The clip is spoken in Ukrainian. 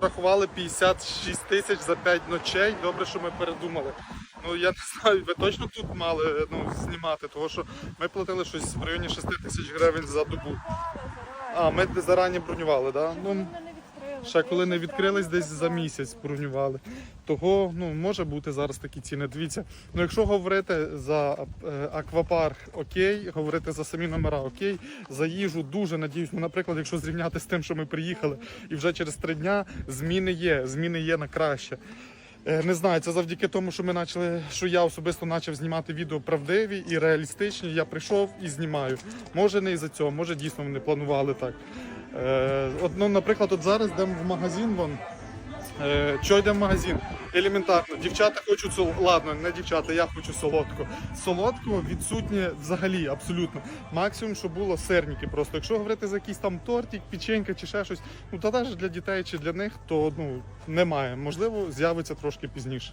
порахували 56 тисяч за 5 ночей. Добре, що ми передумали. Ну я не знаю, ви точно тут мали ну, знімати, тому що ми платили щось в районі 6 тисяч гривень за добу. А, ми зарані бронювали, так? Да? Ну, ще коли не відкрились, десь за місяць бронювали. Того ну, може бути зараз такі ціни. Дивіться, ну якщо говорити за е, аквапарк, окей, говорити за самі номера, окей, за їжу дуже надіюсь. Ну, наприклад, якщо зрівняти з тим, що ми приїхали, і вже через три дня зміни є, зміни є на краще. Е, Не знаю, це завдяки тому, що ми почали, що я особисто почав знімати відео правдиві і реалістичні. Я прийшов і знімаю. Може не із-за цього, може дійсно вони планували так. Е, от, ну, наприклад, от зараз йдемо в магазин. Вон, Що йде в магазин? Елементарно, дівчата хочуть сол... ладно, не дівчата, я хочу солодко. Солодкого відсутнє взагалі, абсолютно. Максимум, що було сирники. Просто якщо говорити за якийсь там тортик, печенька чи ще щось, ну та навіть для дітей чи для них, то ну немає. Можливо, з'явиться трошки пізніше.